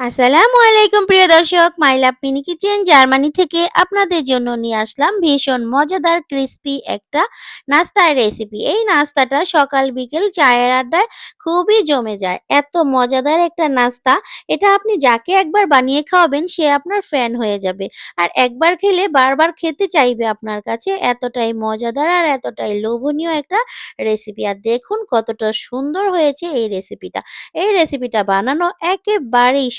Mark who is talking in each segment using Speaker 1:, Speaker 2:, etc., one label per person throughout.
Speaker 1: আসসালামু আলাইকুম প্রিয় দর্শক। My love mini kitchen Germany থেকে আপনাদের জন্য নিয়ে আসলাম ভীষণ মজাদার ক্রিস্পি একটা নাস্তার রেসিপি এই নাস্তাটা সকাল বিকেল চায়ের আড্ডায় খুবই জমে যায়। এত মজাদার একটা নাস্তা। এটা আপনি যাকে একবার বানিয়ে খাওয়াবেন, সে আপনার ফ্যান হয়ে যাবে। আর একবার খেলে বারবার খেতে চাইবে আপনার কাছে। এতটাই মজাদার আর এতটাই লোভনীয় একটা রেসিপি আর দেখুন কতটা সুন্দর হয়েছে এই রেসিপিটা এই রেসিপিটা বানানো একেবারেই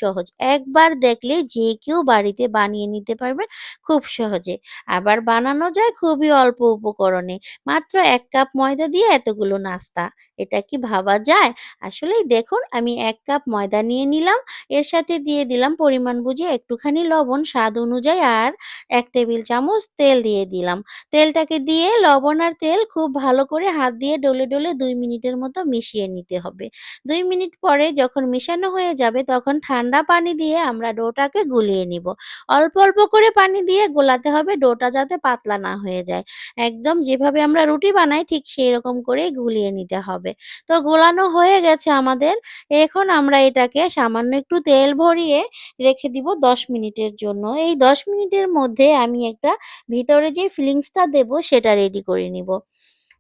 Speaker 1: একবার দেখলে যে কেউ বাড়িতে বানিয়ে নিতে পারবেন খুব সহজে। আবার বানানো যায় খুবই অল্প উপকরণে। মাত্র এক কাপ ময়দা দিয়ে এতগুলো নাস্তা। এটা কি ভাবা যায়? আসলেই দেখুন, আমি এক কাপ ময়দা নিয়ে নিলাম, এর সাথে দিয়ে দিলাম পরিমাণ বুঝে একটুখানি লবণ, স্বাদ অনুযায়ী আর এক টেবিল চামচ তেল দিয়ে দিলাম। তেলটাকে দিয়ে লবণ আর তেল খুব ভালো করে হাত দিয়ে ডলে ডলে দুই মিনিটের মতো মিশিয়ে নিতে হবে। দুই মিনিট পরে যখন মিশানো হয়ে যাবে তখন ঠান্ডা পানি দিয়ে আমরা ডোটাকে গুলিয়ে নিব। অল্প অল্প করে পানি দিয়ে গোলাতে হবে ডোটা যাতে পাতলা না হয়ে যায়। একদম যেভাবে আমরা রুটি বানাই ঠিক সেই রকম করেই গুলিয়ে নিতে হবে। তো গোলানো হয়ে গেছে আমাদের। এখন আমরা এটাকে সামান্য একটু তেল ভরিয়ে রেখে দিব দশ মিনিটের জন্য। এই দশ মিনিটের মধ্যে আমি একটা ভিতরে যে ফিলিংসটা দেব সেটা রেডি করে নিব।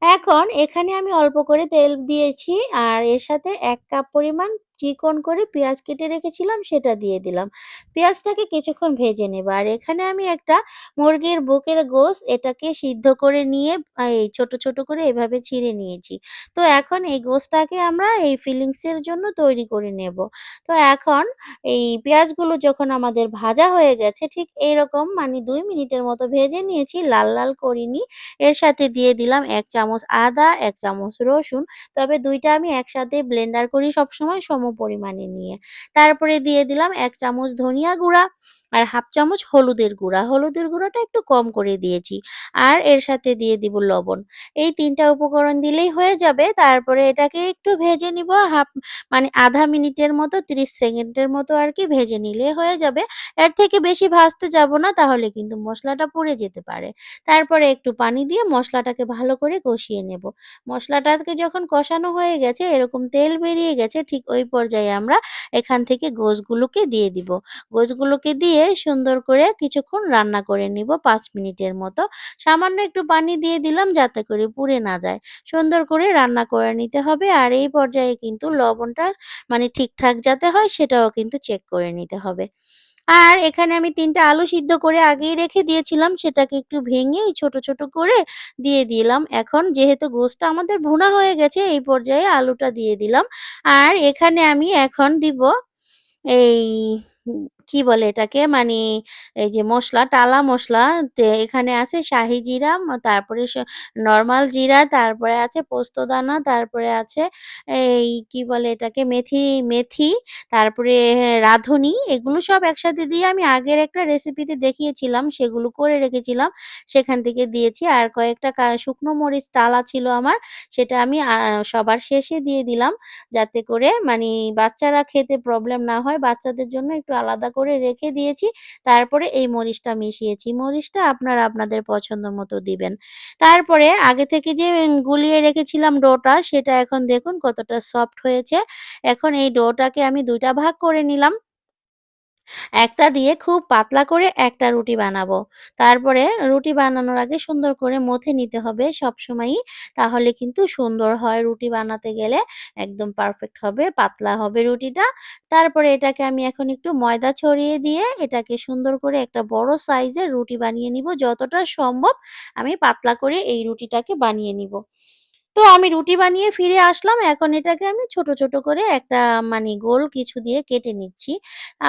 Speaker 1: এখন এখানে আমি অল্প করে তেল দিয়েছি আর এর সাথে এক কাপ পরিমাণ চিকন করে পেঁয়াজ কেটে রেখেছিলাম সেটা দিয়ে দিলাম। পেঁয়াজটাকে কিছুক্ষণ ভেজে নেব। আর এখানে আমি একটা মুরগির বুকের গোস এটাকে সিদ্ধ করে নিয়ে এই ছোট, ছোট করে এভাবে ছিঁড়ে নিয়েছি। তো এখন এই গোসটাকে আমরা এই ফিলিংসের জন্য তৈরি করে নেব। তো এখন এই পেঁয়াজগুলো যখন আমাদের ভাজা হয়ে গেছে ঠিক এইরকম মানে দুই মিনিটের মতো ভেজে নিয়েছি, লাল, লাল করিনি। এর সাথে দিয়ে দিলাম এক চামচ আদা, এক চামচ রসুন। তবে দুইটা আমি একসাথে ব্লেন্ডার করি সবসময় সম পরিমাণে নিয়ে। তারপরে দিয়ে দিলাম এক চামচ ধনিয়া গুঁড়া আর ১/২ চামচ হলুদের গুঁড়া। হলুদের গুঁড়াটা একটু কম করে দিয়েছি। আর এর সাথে দিয়ে দিব লবণ। এই তিনটা উপকরণ দিলেই হয়ে যাবে। তারপরে এটাকে একটু ভেজে নিব হাফ মানে আধা মিনিটের মতো ৩০ সেকেন্ডের মতো আর কি ভেজে নিলে হয়ে যাবে। এর থেকে বেশি ভাজতে যাব না, তাহলে কিন্তু মশলাটা পুড়ে যেতে পারে। তারপরে একটু পানি দিয়ে মশলাটাকে ভালো করে কষিয়ে নেব। মশলাটাকে যখন কষানো হয়ে গেছে, এরকম তেল বেরিয়ে গেছে, ঠিক ওই পর্যায়ে আমরা এখান থেকে গোছগুলোকে দিয়ে দিব। গোছগুলোকে দিয়ে সুন্দর করে কিছুক্ষণ রান্না করে নিব পাঁচ মিনিটের মতো। সামান্য একটু পানি দিয়ে দিলাম যাতে করে পুড়ে না যায়। সুন্দর করে রান্না করে নিতে হবে আর এই পর্যায়ে কিন্তু লবণটা মানে ঠিকঠাক যাতে হয় সেটাও কিন্তু চেক করে নিতে হবে। আর এখানে আমি তিনটা আলু সিদ্ধ করে আগেই রেখে দিয়েছিলাম সেটাকে একটু ভেঙে ছোট, ছোট করে দিয়ে দিলাম। এখন যেহেতু গোসটা আমাদের ভুনা হয়ে গেছে এই পর্যায়ে আলুটা দিয়ে দিলাম। আর এখানে আমি এখন দিব এই কি বলে এটাকে? মানে এই যে মশলা টালা মশলা এখানে আছে শাহি জিরা, তারপরে নরমাল জিরা, তারপরে আছে পোস্তদানা, তারপরে আছে এই কি বলে এটাকে? মেথি মেথি, তারপরে রাঁধুনি এগুলো সব একসাথে দিয়ে আমি আগের একটা রেসিপিতে দেখিয়েছিলাম সেগুলো করে রেখেছিলাম। সেখান থেকে দিয়েছি। আর কয়েকটা শুকনো মরিচ টালা ছিল আমার সেটা আমি সবার শেষে দিয়ে দিলাম। যাতে করে মানে বাচ্চারা খেতে প্রবলেম না হয়। বাচ্চাদের জন্য একটু আলাদা করে রেখে দিয়েছি। তারপরে এই মরিচটা মিশিয়েছি। মরিচটা আপনারা আপনাদের পছন্দ মতো দিবেন। তারপরে আগে থেকে যে গুলিয়ে রেখেছিলাম ডোটা, সেটা এখন দেখুন কতটা সফট হয়েছে। এখন এই ডোটাকে আমি দুইটা ভাগ করে নিলাম। একটা দিয়ে খুব পাতলা করে একটা রুটি বানাবো। তারপরে রুটি বানানোর আগে সুন্দর করে মথে নিতে হবে সবসময়ই। তাহলে কিন্তু সুন্দর হয় রুটি বানাতে গেলে একদম পারফেক্ট হবে, পাতলা হবে রুটিটা। তারপরে এটাকে আমি এখন একটু ময়দা ছড়িয়ে দিয়ে এটাকে সুন্দর করে একটা বড় সাইজের রুটি বানিয়ে নিব। যতটা সম্ভব আমি পাতলা করে এই রুটিটাকে বানিয়ে নিব। তো আমি রুটি বানিয়ে ফিরে আসলাম। এখন এটাকে আমি ছোট, ছোট করে একটা মানে গোল কিছু দিয়ে কেটে নিচ্ছি।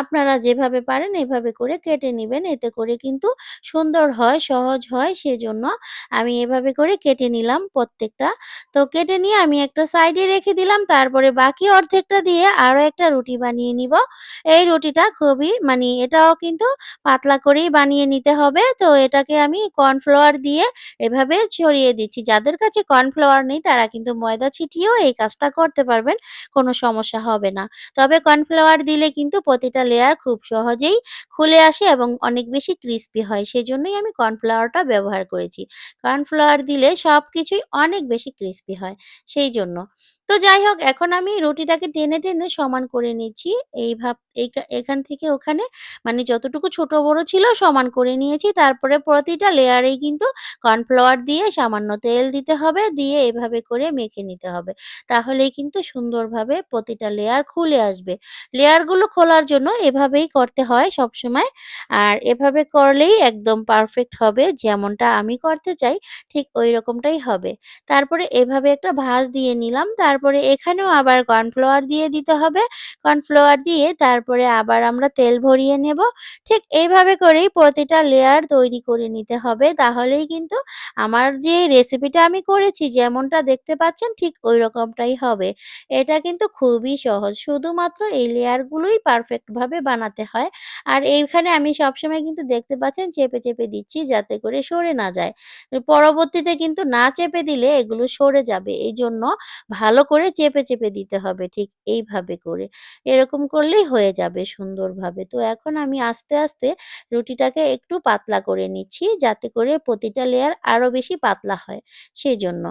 Speaker 1: আপনারা যেভাবে পারেন এভাবে করে কেটে নেবেন এতে করে কিন্তু সুন্দর হয়, সহজ হয় সেজন্য আমি এভাবে করে কেটে নিলাম প্রত্যেকটা। তো কেটে নিয়ে আমি একটা সাইডে রেখে দিলাম। তারপরে বাকি অর্ধেকটা দিয়ে আরও একটা রুটি বানিয়ে নিব। এই রুটিটা খুবই মানে এটাও কিন্তু পাতলা করেই বানিয়ে নিতে হবে। তো এটাকে আমি কর্নফ্লাওয়ার দিয়ে এভাবে ছড়িয়ে দিচ্ছি। যাদের কাছে কর্নফ্লাওয়ার নেই তারা কিন্তু ময়দা ছিটিয়েও এই কাজটা করতে পারবেন। কোনো সমস্যা হবে না। তবে কর্নফ্লাওয়ার দিলে কিন্তু প্রতিটা লেয়ার খুব সহজেই খুলে আসে এবং অনেক বেশি ক্রিস্পি হয়। সেই জন্যই আমি কর্নফ্লাওয়ারটা ব্যবহার করেছি। কর্নফ্লাওয়ার দিলে সব কিছুই অনেক বেশি ক্রিস্পি হয়, সেইজন্য। তো যাই হোক এখন আমি রুটিটাকে টেনে, টেনে সমান করে নিচ্ছি। এই ভাব এইকা এখান থেকে ওখানে মানে যতটুকু ছোট বড় ছিল সমান করে নিয়েছি। তারপরে প্রতিটা লেয়ারেই কিন্তু কর্নফ্লাওয়ার দিয়ে সামান্য তেল দিতে হবে, দিয়ে এভাবে করে মেখে নিতে হবে। তাহলেই কিন্তু সুন্দরভাবে প্রতিটা লেয়ার খুলে আসবে। লেয়ারগুলো খোলার জন্য এভাবেই করতে হয় সবসময়। আর এভাবে করলেই একদম পারফেক্ট হবে যেমনটা আমি করতে চাই ঠিক ওই রকমটাই হবে। তারপরে এভাবে একটা ভাঁজ দিয়ে নিলাম। তারপরে এখানেও আবার কর্নফ্লাওয়ার দিয়ে দিতে হবে। কর্নফ্লাওয়ার দিয়ে তারপরে আবার আমরা তেল ভরিয়ে নেব। ঠিক এইভাবে করেই প্রতিটা লেয়ার তৈরি করে নিতে হবে। তাহলেই কিন্তু আমার যে রেসিপিটা আমি করেছি যেমনটা দেখতে পাচ্ছেন ঠিক ওই রকমটাই হবে। এটা কিন্তু খুবই সহজ। শুধুমাত্র এই লেয়ারগুলোই পারফেক্টভাবে বানাতে হয়। আর এইখানে আমি সবসময় কিন্তু দেখতে পাচ্ছেন চেপে, চেপে দিচ্ছি যাতে করে সরে না যায়। পরবর্তীতে কিন্তু না চেপে দিলে এগুলো সরে যাবে। এই জন্য ভালো করে চেপে, চেপে দিতে হবে ঠিক এইভাবে করে। এরকম করলেই হয়ে যাবে সুন্দরভাবে। তো এখন আমি আস্তে, আস্তে রুটিটাকে একটু পাতলা করে নিচ্ছি যাতে করে প্রতিটা লেয়ার আরও বেশি পাতলা হয় সেই জন্য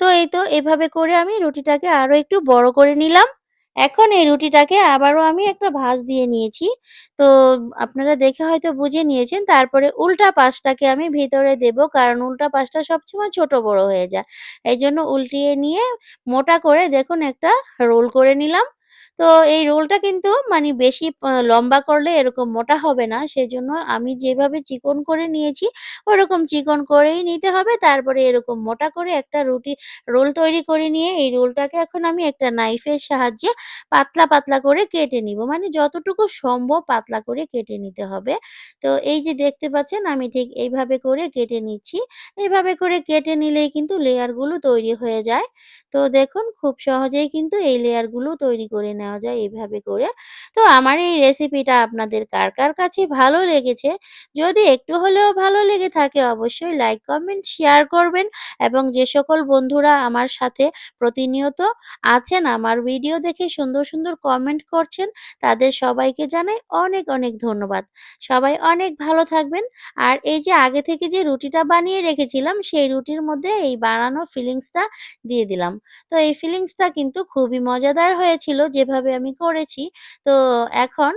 Speaker 1: তো এই তো এভাবে করে আমি রুটিটাকে আরও একটু বড় করে নিলাম। এখন এই রুটিটাকে আবারও আমি একটা ভাজ দিয়ে নিয়েছি। তো আপনারা দেখে হয়তো বুঝে নিয়েছেন। তারপরে উল্টা পাশটাকে আমি ভিতরে দেব। কারণ উল্টা পাশটা সবসময় ছোট বড় হয়ে যায়। এই জন্য উল্টিয়ে নিয়ে মোটা করে দেখুন একটা রোল করে নিলাম। তো এই রোলটা কিন্তু মানে বেশি লম্বা করলে এরকম মোটা হবে না। সেজন্য আমি যেভাবে চিকন করে নিয়েছি ওরকম চিকন করেই নিতে হবে। তারপরে এরকম মোটা করে একটা রুটি রোল তৈরি করে নিয়ে এই রোলটাকে এখন আমি একটা নাইফের সাহায্যে পাতলা, পাতলা করে কেটে নিব। মানে যতটুকু সম্ভব পাতলা করে কেটে নিতে হবে। তো এই যে দেখতে পাচ্ছেন আমি ঠিক এইভাবে করে কেটে নিচ্ছি। এভাবে করে কেটে নিলেই কিন্তু লেয়ারগুলো তৈরি হয়ে যায়। তো দেখুন খুব সহজেই কিন্তু এই লেয়ারগুলো তৈরি করে নেওয়া যায় এভাবে করে। তো আমার এই রেসিপিটা আপনাদের কার, কার কাছে ভালো লেগেছে? যদি একটু হলেও ভালো লেগে থাকে অবশ্যই লাইক, কমেন্ট, শেয়ার করবেন এবং যে সকল বন্ধুরা আমার সাথে প্রতিনিয়ত আছেন আমার ভিডিও দেখে সুন্দর, সুন্দর কমেন্ট করছেন তাদের সবাইকে জানাই অনেক, অনেক ধন্যবাদ। সবাই অনেক ভালো থাকবেন। আর এই যে আগে থেকে যে রুটিটা বানিয়ে রেখেছিলাম সেই রুটির মধ্যে এই বানানো ফিলিংসটা দিয়ে দিলাম। তো এই ফিলিংসটা কিন্তু খুবই মজাদার হয়েছিল যেভাবে আমি করেছি। তো এখন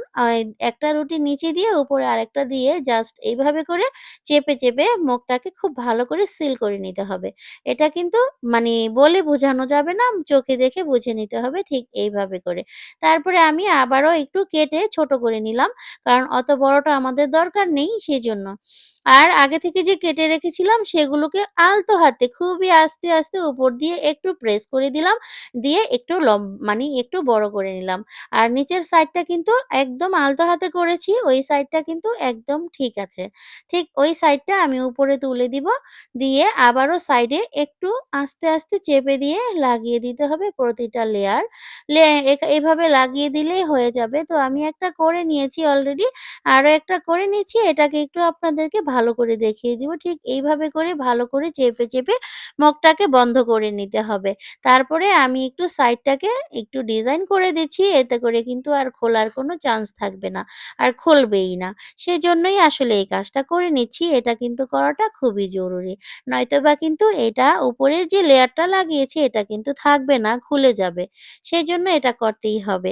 Speaker 1: একটা রুটি নিচে দিয়ে উপরে আরেকটা দিয়ে জাস্ট এইভাবে করে চেপে, চেপে মুখটাকে খুব ভালো করে সিল করে নিতে হবে। এটা কিন্তু মানে বলে বোঝানো যাবে না, চোখে দেখে বুঝে নিতে হবে ঠিক এইভাবে করে। তারপরে আমি আবারও একটু কেটে ছোট করে নিলাম। কারণ অত বড়টা আমাদের দরকার নেই সেজন্য। আর আগে থেকে যে কেটে রেখেছিলাম সেগুলোকে আলতো হাতে খুবই আস্তে, আস্তে উপর দিয়ে একটু প্রেস করে দিলাম। দিয়ে একটু লম মানে একটু বড় করে নিলাম। আর নিচের সাইডটা কিন্তু একদম আলতো হাতে করেছি। ওই সাইডটা কিন্তু একদম ঠিক আছে। ঠিক ওই সাইডটা আমি উপরে তুলে দিব। দিয়ে আবারও সাইডে একটু আস্তে, আস্তে চেপে দিয়ে লাগিয়ে দিতে হবে প্রতিটা লেয়ার। এভাবে লাগিয়ে দিলেই হয়ে যাবে। তো আমি একটা করে নিয়েছি অলরেডি। আরও একটা করে নিয়েছি এটাকে একটু আপনাদেরকে ভালো করে দেখিয়ে দিব। ঠিক এইভাবে করে ভালো করে চেপে, চেপে মগটাকে বন্ধ করে নিতে হবে। তারপরে আমি একটু সাইডটাকে একটু ডিজাইন করে দিচ্ছি। এতে করে কিন্তু আর খোলার কোনো চান্স থাকবে না। আর খুলবেই না। সেজন্যই আসলে এই কাজটা করে নিচ্ছি। এটা কিন্তু করাটা খুবই জরুরি। নয়তো বা কিন্তু এটা উপরের যে লেয়ারটা লাগিয়েছি এটা কিন্তু থাকবে না, খুলে যাবে। সেই জন্য এটা করতেই হবে।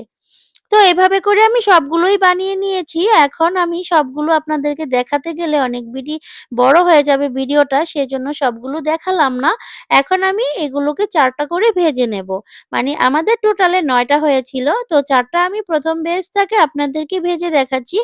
Speaker 1: তো এভাবে করে আমি সবগুলোই বানিয়ে নিয়েছি। এখন আমি সবগুলো আপনাদেরকে দেখাতে গেলে অনেক বিডি বড় হয়ে যাবে ভিডিওটা সেজন্য সবগুলো দেখালাম না। এখন আমি এগুলোকে চারটা করে ভেজে নেব। মানে আমাদের টোটালে ৯ টা হয়েছিল। তো ৪ টা আমি ১ম বেচটাকে আপনাদেরকে ভেজে দেখাচ্ছি।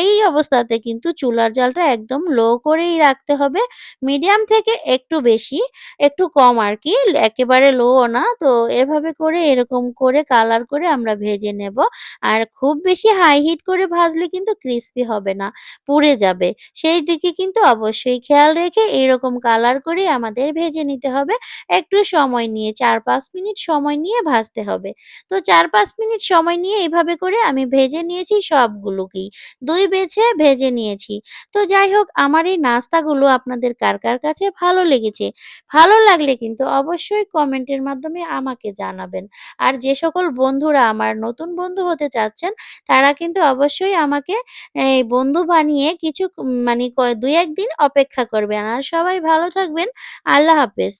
Speaker 1: এই অবস্থাতে কিন্তু চুলার জালটা একদম লো করেই রাখতে হবে। মিডিয়াম থেকে একটু বেশি, একটু কম আর কি একেবারে লো ও না। তো এভাবে করে এরকম করে কালার করে আমরা ভেজে নেব। আর খুব বেশি হাই হিট করে ভাজলে কিন্তু ক্রিসপি হবে না, পুড়ে যাবে। সেই দিকে কিন্তু অবশ্যই খেয়াল রেখে এইরকম কালার করে আমাদের ভেজে নিতে হবে। একটু সময় নিয়ে ৪-৫ মিনিট সময় নিয়ে ভাজতে হবে। তো ৪-৫ মিনিট সময় নিয়ে এভাবে করে আমি ভেজে নিয়েছি সবগুলোকেই। ২ বেছে ভেজে নিয়েছি। তো যাই হোক আমার এই নাস্তাগুলো আপনাদের কার, কার কাছে ভালো লেগেছে? ভালো লাগলে কিন্তু অবশ্যই কমেন্টের মাধ্যমে আমাকে জানাবেন। আর যে সকল বন্ধুরা আমার নতুন বন্ধু চাচ্ছেন, তারা কিন্তু অবশ্যই আমাকে, এই বন্ধু বানিয়ে কিছু মানে ক ২-১ অপেক্ষা করবেন। আর সবাই ভালো থাকবেন। আল্লাহ হাফেজ।